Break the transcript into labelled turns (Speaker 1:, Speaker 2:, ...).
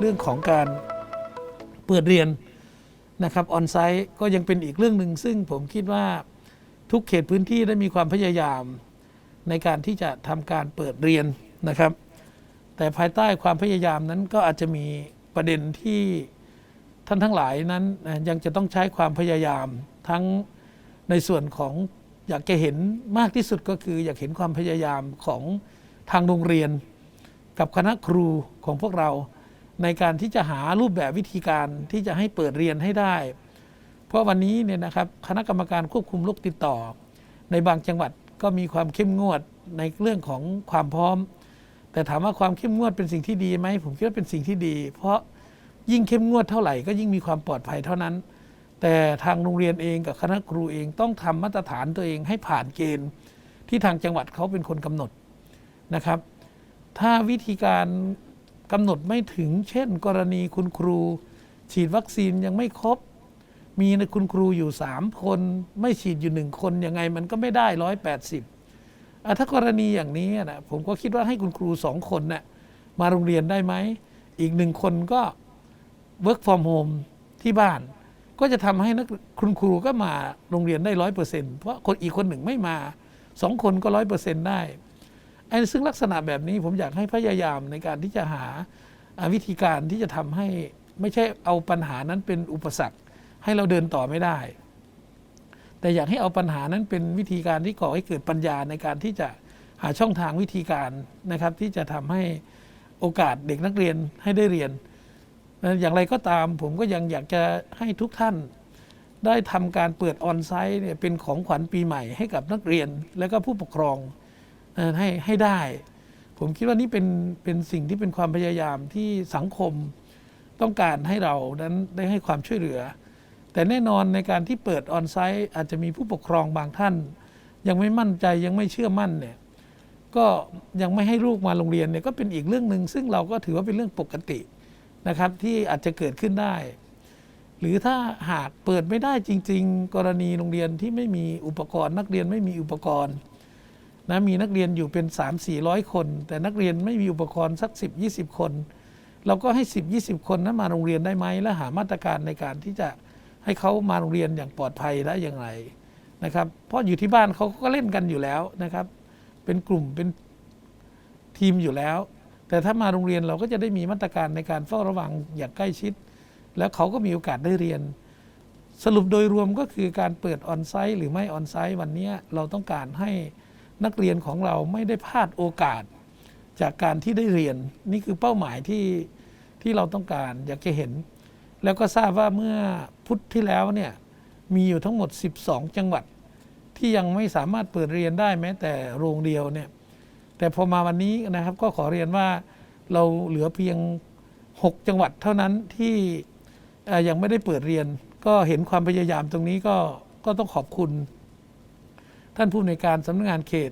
Speaker 1: เรื่องของการเปิดเรียนนะครับออนไซต์ก็ยังเป็นอีกเรื่องหนึ่งซึ่งผมคิดว่าทุกเขตพื้นที่ได้มีความพยายามในการที่จะทำการเปิดเรียนนะครับ แต่ภายใต้ความพยายามนั้นก็อาจจะมีประเด็นที่ท่านทั้งหลายนั้นยังจะต้องใช้ความพยายามทั้งในส่วนของอยากจะเห็นมากที่สุดก็คือ อยากเห็นความพยายามของทางโรงเรียน กับคณะครูของพวกเรา ในการที่จะหารูปแบบวิธีการที่จะให้เปิดเรียนให้ได้ เพราะวันนี้เนี่ยนะครับคณะกรรมการควบคุมโรคติดต่อ ในบางจังหวัดก็มีความเข้มงวดในเรื่องของความพร้อม แต่ถามว่าความเข้มงวดเป็นสิ่งที่ดีไหมผมคิดว่าเป็นสิ่งที่ดี เพราะยิ่งเข้มงวดเท่าไหร่ก็ยิ่งมีความปลอดภัยเท่านั้น แต่ทางโรงเรียนเองกับคณะครูเองต้องทำมาตรฐานตัวเองให้ผ่านเกณฑ์ ที่ทางจังหวัดเขาเป็นคนกำหนดนะครับ ถ้าวิธีการ กำหนดไม่ถึง เช่น กรณีคุณครู ฉีดวัคซีนยังไม่ครบ มีคุณครูอยู่ 3 คน ไม่ฉีดอยู่หนึ่งคนยังไงมันก็ไม่ได้ร้อยแปดสิบถ้ากรณีอย่างนี้นะผมก็คิดว่าให้คุณครูสองคนนะ่ะมาโรงเรียนได้ไหม อีกหนึ่งคนก็ work from home ที่บ้าน ก็จะทำให้นักคุณครูก็มาโรงเรียนได้ร้อยเปอร์เซ็นต์เพราะคนอีกคนหนึ่งไม่มาสองคนก็ร้อยเปอร์เซ็นต์ได้ ซึ่งลักษณะแบบนี้ผมอยากให้พยายามในการที่จะหาวิธีการที่จะทำให้ไม่ใช่เอาปัญหานั้นเป็นอุปสรรค ให้เราเดินต่อไม่ได้ แต่อยากให้เอาปัญหานั้นเป็นวิธีการที่ก่อให้เกิดปัญญาในการที่จะหาช่องทางวิธีการนะครับ ที่จะทำให้โอกาสเด็กนักเรียนให้ได้เรียน อย่างไรก็ตามผมก็ยังอยากจะให้ทุกท่านได้ทำการเปิดออนไซต์เนี่ยเป็นของขวัญปีใหม่ให้กับนักเรียนและก็ผู้ปกครอง ให้ให้ได้ ผมคิดว่านี่เป็นเป็นสิ่งที่เป็นความพยายามที่สังคมต้องการให้เรานั้นได้ให้ความช่วยเหลือ แต่แน่นอนในการที่เปิดออนไซต์อาจจะมีผู้ปกครองบางท่าน ยังไม่มั่นใจยังไม่เชื่อมั่นเนี่ยก็ยังไม่ให้ลูกมาโรงเรียนเนี่ยก็เป็นอีกเรื่องหนึ่งซึ่งเราก็ถือว่าเป็นเรื่องปกตินะครับ ที่อาจจะเกิดขึ้นได้ หรือถ้าหากเปิดไม่ได้จริง ๆ กรณีโรงเรียนที่ไม่มีอุปกรณ์ นักเรียนไม่มีอุปกรณ์ นะมีนักเรียนอยู่เป็น 3 4 0 0 คน แต่นักเรียนไม่มีอุปกรณ์สัก 10 20 คน เราก็ให้ 10 20 คนนั้นมาโรงเรียนได้ไหมและหามาตรการในการที่จะให้เขามาโรงเรียนอย่างปลอดภัยและอย่างไรนะครับเพราะอยู่ที่บ้านเขาก็เล่นกันอยู่แล้วนะครับ เป็นกลุ่มเป็นทีมอยู่แล้ว แต่ถ้ามาโรงเรียนเราก็จะได้มีมาตรการในการเฝ้าระวังอย่างใกล้ชิด แล้วเขาก็มีโอกาสได้เรียน สรุปโดยรวมก็คือการเปิดออนไซต์หรือไม่ออนไซต์วันนี้เราต้องการให้ นักเรียนของเราไม่ได้พลาดโอกาส จากการที่ได้เรียนนี่คือเป้าหมายที่ที่เราต้องการอยากจะเห็น แล้วก็ทราบว่าเมื่อพุทธที่แล้วเนี่ยมีอยู่ทั้งหมด 12 จังหวัด ที่ยังไม่สามารถเปิดเรียนได้แม้แต่โรงเดียวเนี่ยแต่พอมาวันนี้นะครับก็ขอเรียนว่าเราเหลือเพียง 6 จังหวัดเท่านั้นที่ยังไม่ได้เปิดเรียน ก็เห็นความพยายามตรงนี้ก็ก็ต้องขอบคุณ ท่านผู้ในวยการสำนักงานเขต